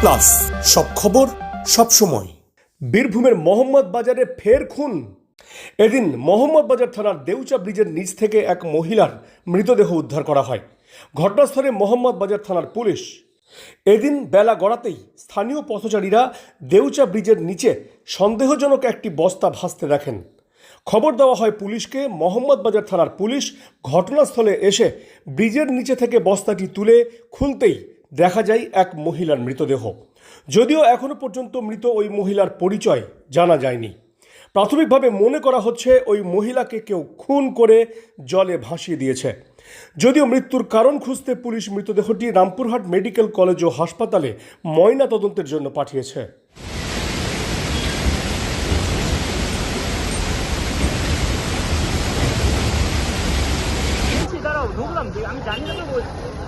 Plus সব খবর, সব সময়। বীরভূমের মোহাম্মদ বাজারে ফের খুন। এদিন মোহাম্মদ বাজার থানার দেউচা ব্রিজের নিচ থেকে এক মহিলার মৃতদেহ উদ্ধার করা হয়। ঘটনাস্থলে মোহাম্মদ বাজার থানার পুলিশ। এদিন বেলা গড়াতেই স্থানীয় পথচারীরা দেউচা ব্রিজের নিচে সন্দেহজনক একটি বস্তা ভাসতে দেখেন। খবর দেওয়া হয় পুলিশকে, মোহাম্মদ বাজার থানার পুলিশ ঘটনাস্থলে এসে ব্রিজের নিচে থেকে বস্তাটি তুলে খুলতেই দেখা যায় এক মহিলার মৃতদেহ। যদিও এখনও পর্যন্ত মৃত ওই মহিলার পরিচয় জানা যায়নি। প্রাথমিকভাবে মনে করা হচ্ছে ওই মহিলাকে কেউ খুন করে জলে ভাসিয়ে দিয়েছে। যদিও মৃত্যুর কারণ খুঁজতে পুলিশ মৃতদেহটি রামপুরহাট মেডিকেল কলেজ ও হাসপাতালে ময়না তদন্তের জন্য পাঠিয়েছে। আমি জানি না তো বলছি।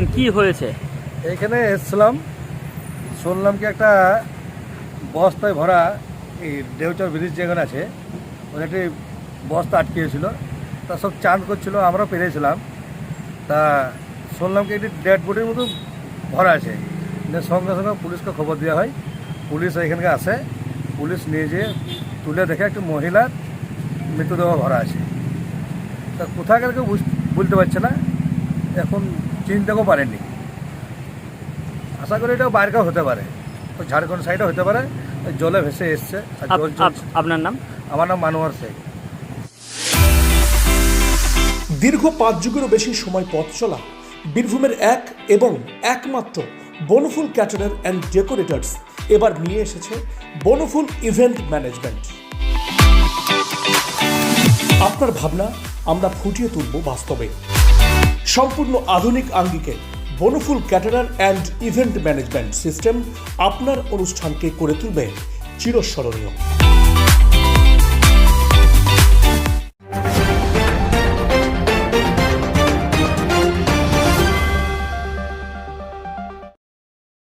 দেখলেন কি হয়েছে? এখানে এসছিলাম, শুনলাম কি একটা বস্তায় ভরা এই দেউচর ব্রিজ যেখানে আছে, ওখানে একটি বস্তা আটকিয়েছিল। তা সব চান করছিল, আমরা পেরেছিলাম। তা শুনলাম কি একটি ডেড বডির মতো ভরা আছে। সঙ্গে সঙ্গে পুলিশকে খবর দেওয়া হয়। পুলিশ এখানকে আসে পুলিশ নিয়ে যেয়ে তুলে দেখে একটি মহিলার মৃতদেহ ভরা আছে। তা কোথাকার কেউ বুঝ- বলতে পারছে না। এখন চিনতেও পারেনি আশা করি এটা বাইরেও হতে পারে। তো ঝাড়খণ্ড সাইডে হতে পারে। জলে ভেসে এসছে। আপনার নাম? আমার নাম মানোয়ার শেখ। দীর্ঘ পাঁচ যুগেরও বেশি সময় পথ চলা বীরভূমের এক এবং একমাত্র বনফুল ক্যাটারার অ্যান্ড ডেকোরেটার্স এবার নিয়ে এসেছে বনফুল ইভেন্ট ম্যানেজমেন্ট আপনার ভাবনা আমরা ফুটিয়ে তুলব বাস্তবে। সম্পূর্ণ আধুনিক আঙ্গিকে Banaful caterer and event management system আপনার অনুষ্ঠানকে করে তুলবে চিরস্মরণীয়।